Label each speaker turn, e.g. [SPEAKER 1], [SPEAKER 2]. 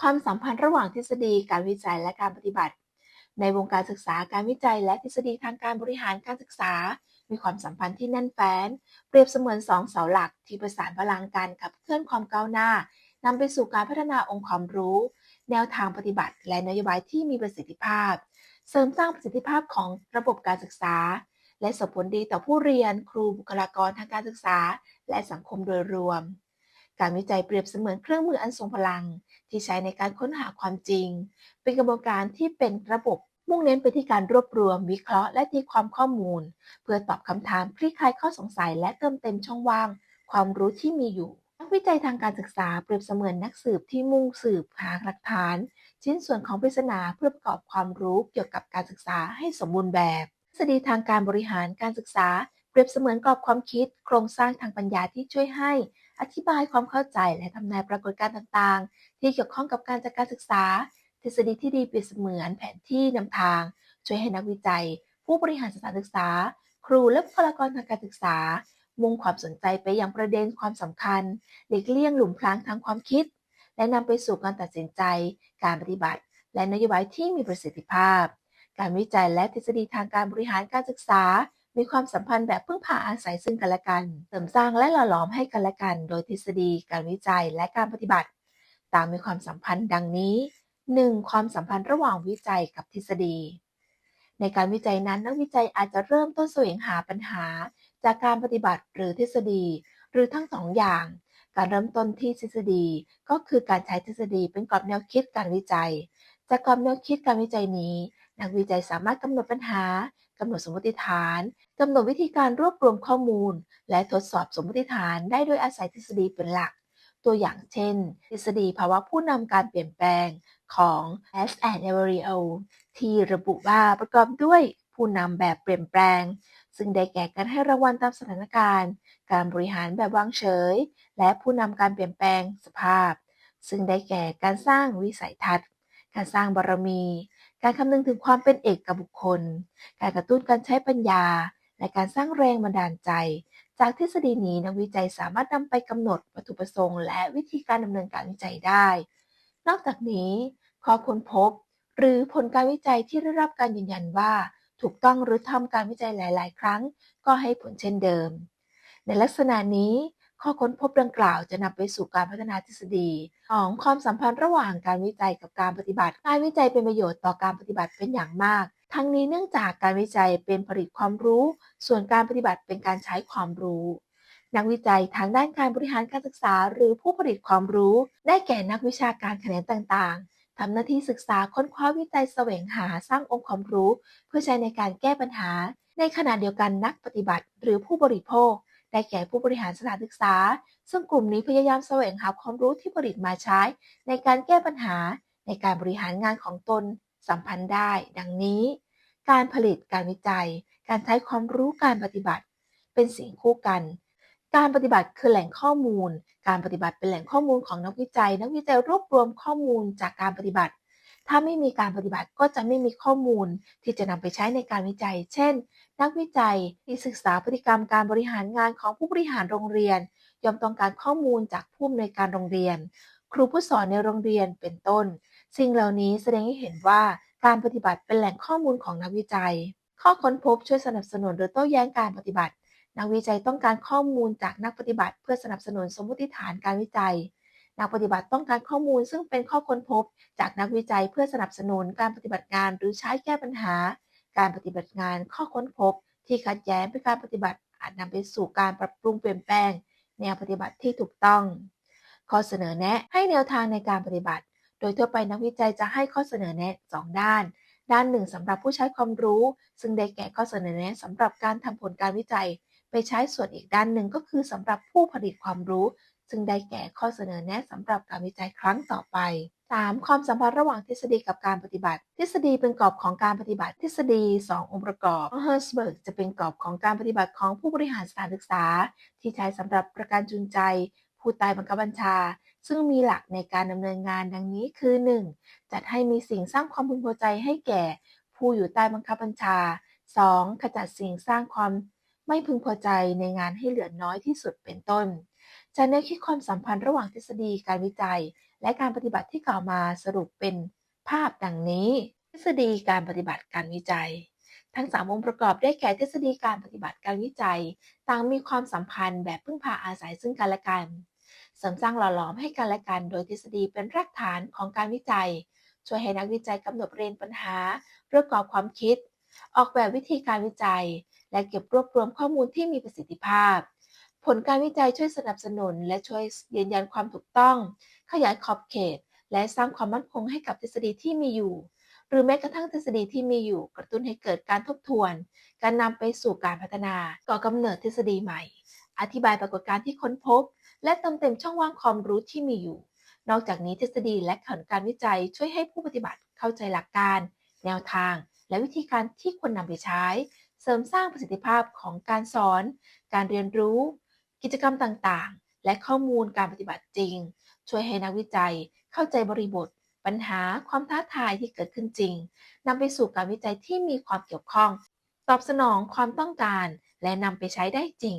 [SPEAKER 1] ความสัมพันธ์ระหว่างทฤษฎีการวิจัยและการปฏิบัติ ในวงการศึกษาการวิจัย และทฤษฎีทางการบริหารการศึกษา มีความสัมพันธ์ที่แน่นแฟ้น เปรียบเสมือนสองเสาหลักที่ประสานพลังกันขับเคลื่อนความก้าวหน้านำไปสู่การพัฒนาองค์ความรู้ แนวทางปฏิบัติ และนโยบายที่มีประสิทธิภาพ เสริมสร้างประสิทธิภาพของระบบการศึกษา และส่งผลดีต่อผู้เรียน ครูบุคลากรทางการศึกษา และสังคมโดยรวม การวิจัยเปรียบเสมือนเครื่องมืออันทรงพลัง ที่ใช้ในการค้นหาความจริง เป็นกระบวนการที่เป็นระบบมุ่งเน้นไปที่การรวบรวม วิเคราะห์และตีความข้อมูล เพื่อตอบคำถามคลี่คลายข้อสงสัย และเติมเต็มช่องว่าง ความรู้ที่มีอยู่ นักวิจัยทางการศึกษาเปรียบเสมือนนักสืบที่มุ่งสืบหาหลักฐาน ชิ้นส่วนของปริศนาเพื่อประกอบความรู้เกี่ยวกับการศึกษาให้สมบูรณ์แบบทฤษฎีทางการบริหารการศึกษาเปรียบเสมือนกรอบความคิด โครงสร้างทางปัญญาที่ช่วยให้ อธิบายความเข้าใจและทำนายปรากฏการณ์ต่างๆ ที่เกี่ยวข้องกับการจัดการศึกษา ทฤษฎีที่ดีเปรียบเสมือนแผนที่นำทาง ช่วยให้นักวิจัย ผู้บริหารสถานศึกษา ครูและบุคลากรทางการศึกษา มุ่งความสนใจไปยังประเด็นความสำคัญหลีกเลี่ยงหลุมพรางทางความคิด และนำไปสู่การตัดสินใจ การปฏิบัติ และนโยบายที่มีประสิทธิภาพ การวิจัยและทฤษฎีทางการบริหารการศึกษา มีความสัมพันธ์แบบพึ่งพาอาศัยซึ่งกันและกัน เสริมสร้างและหล่อหลอมให้กันและกัน โดยทฤษฎี การวิจัย และการปฏิบัติตามมีความสัมพันธ์ดังนี้ 1. ความสัมพันธ์ระหว่างวิจัยกับทฤษฎี ในการวิจัยนั้นนักวิจัยอาจจะเริ่มต้นแสวงหาปัญหา จากการปฏิบัติหรือทฤษฎี หรือทั้งสองอย่าง การเริ่มต้นที่ทฤษฎี ก็คือการใช้ทฤษฎีเป็นกรอบแนวคิดการวิจัย จากกรอบแนวคิดการวิจัยนี้ นักวิจัยสามารถกำหนดปัญหา กำหนดสมมติฐานกำหนดวิธีการรวบรวมข้อมูล และทดสอบสมมติฐานได้โดยอาศัยทฤษฎีเป็นหลัก ตัวอย่างเช่น ทฤษฎีภาวะผู้นำการเปลี่ยนแปลงของ S and a v a r i o ที่ระบุว่าประกอบด้วยผู้นำแบบเปลี่ยนแปลง ซึ่งได้แก่การให้รางวัลตามสถานการณ์ การบริหารแบบวางเฉย และผู้นำการเปลี่ยนแปลงสภาพ ซึ่งได้แก่การสร้างวิสัยทัศน์ การสร้างบารมี การคำนึงถึงความเป็นเอกกับบุคคล การกระตุ้นการใช้ปัญญา และการสร้างแรงบันดาลใจ จากทฤษฎีนี้นักวิจัยสามารถนำไปกำหนดวัตถุประสงค์ และวิธีการดำเนินการวิจัยได้ นอกจากนี้ข้อค้นพบ หรือผลการวิจัยที่ได้รับการยืนยันว่า ถูกต้องหรือทำการวิจัยหลาย ๆ ครั้ง ก็ให้ผลเช่นเดิม ในลักษณะนี้ ข้อค้นพบดังกล่าวจะนำไปสู่การพัฒนาทฤษฎีของความสัมพันธ์ระหว่างการวิจัยกับการปฏิบัติ การวิจัยเป็นประโยชน์ต่อการปฏิบัติเป็นอย่างมาก ทั้งนี้เนื่องจากการวิจัยเป็นผลิตความรู้ ส่วนการปฏิบัติเป็นการใช้ความรู้ นักวิจัยทางด้านการบริหารการศึกษา หรือผู้ผลิตความรู้ ได้แก่นักวิชาการแขนงต่างๆทำหน้าที่ศึกษาค้นคว้าวิจัยแสวงหาสร้างองค์ความรู้ เพื่อใช้ในการแก้ปัญหา ในขณะเดียวกันนักปฏิบัติ หรือผู้บริโภค ได้แก่ผู้บริหารสถานศึกษา ซึ่งกลุ่มนี้พยายามแสวงหาความรู้ที่ผลิตมาใช้ ในการแก้ปัญหาในการบริหารงานของตนสัมพันธ์ได้ ดังนี้ การผลิตการวิจัย การใช้ความรู้การปฏิบัติ เป็นสิ่งคู่กัน การปฏิบัติคือแหล่งข้อมูล การปฏิบัติเป็นแหล่งข้อมูลของนักวิจัย นักวิจัยรวบรวมข้อมูลจากการปฏิบัติ ถ้าไม่มีการปฏิบัติก็จะไม่มีข้อมูลที่จะนำไปใช้ในการวิจัย เช่น นักวิจัยที่ศึกษาพฤติกรรมการบริหารงานของผู้บริหารโรงเรียน ย่อมต้องการข้อมูลจากผู้อำนวยการโรงเรียน ครูผู้สอนในโรงเรียนเป็นต้น สิ่งเหล่านี้แสดงให้เห็นว่าการปฏิบัติเป็นแหล่งข้อมูลของนักวิจัย ข้อค้นพบช่วยสนับสนุนหรือโต้แย้งการปฏิบัติ นักวิจัยต้องการข้อมูลจากนักปฏิบัติ เพื่อสนับสนุนสมมติฐานการวิจัย นักปฏิบัติต้องการข้อมูลซึ่งเป็นข้อค้นพบ จากนักวิจัยเพื่อสนับสนุนการปฏิบัติงานหรือใช้แก้ปัญหา การปฏิบัติงานข้อค้นพบ ที่ขัดแย้งเป็นการปฏิบัติอาจนำไปสู่การปรับปรุงเปลี่ยนแปลง แนวปฏิบัติที่ถูกต้อง ข้อเสนอแนะให้แนวทางในการปฏิบัติ โดยทั่วไปนักวิจัยจะให้ข้อเสนอแนะ 2 ด้าน ด้านหนึ่งสำหรับผู้ใช้ความรู้ ซึ่งได้แก่ข้อเสนอแนะสำหรับการทำผลการวิจัย ไปใช้ส่วนอีกด้านหนึ่งก็คือสำหรับผู้ผลิตความรู้ ซึ่งได้แก่ข้อเสนอแนะสำหรับการวิจัยครั้งต่อไป 3. ความสัมพันธ์ระหว่างทฤษฎีกับการปฏิบัติ ทฤษฎีเป็นกรอบของการปฏิบัติ ทฤษฎี 2 องค์ประกอบเฮอร์สเบิร์กจะเป็นกรอบของการปฏิบัติของผู้บริหารสถานศึกษา ที่ใช้สำหรับประการจูงใจ ผู้ใต้บังคับบัญชา ซึ่งมีหลักในการดำเนินงานดังนี้คือ 1. จัดให้มีสิ่งสร้างความพึงพอใจให้แก่ ผู้อยู่ใต้บังคับบัญชา 2. ขจัดสิ่งสร้างความ ไม่พึงพอใจในงานให้เหลือน้อยที่สุดเป็นต้น จากแนวคิดความสัมพันธ์ระหว่างทฤษฎีการวิจัย และการปฏิบัติที่กล่าวมาสรุปเป็นภาพดังนี้ ทฤษฎีการปฏิบัติการวิจัย ทั้งสามองค์ประกอบได้แก่ทฤษฎีการปฏิบัติการวิจัย ต่างมีความสัมพันธ์แบบพึ่งพาอาศัยซึ่งกันและกันเสริมสร้างหล่อหลอมให้กันและกัน โดยทฤษฎีเป็นรากฐานของการวิจัย ช่วยให้นักวิจัยกำหนดประเด็นปัญหาประกอบความคิด ออกแบบวิธีการวิจัย และเก็บรวบรวมข้อมูลที่มีประสิทธิภาพ ผลการวิจัยช่วยสนับสนุน และช่วยยืนยันความถูกต้อง ขยายขอบเขต และสร้างความมั่นคงให้กับทฤษฎีที่มีอยู่ หรือแม้กระทั่งทฤษฎีที่มีอยู่ กระตุ้นให้เกิดการทบทวน การนำไปสู่การพัฒนาก่อกำเนิดทฤษฎีใหม่ อธิบายปรากฏการณ์ที่ค้นพบ และเติมเต็มช่องว่างความรู้ที่มีอยู่ นอกจากนี้ทฤษฎีและผลการวิจัยช่วยให้ผู้ปฏิบัติเข้าใจหลักการ แนวทางและวิธีการที่ควรนำไปใช้ เสริมสร้างประสิทธิภาพของการสอน การเรียนรู้ กิจกรรมต่างๆ และข้อมูลการปฏิบัติจริง ช่วยให้นักวิจัยเข้าใจบริบท ปัญหาความท้าทายที่เกิดขึ้นจริงนำไปสู่การวิจัยที่มีความเกี่ยวข้อง ตอบสนองความต้องการ และนำไปใช้ได้จริง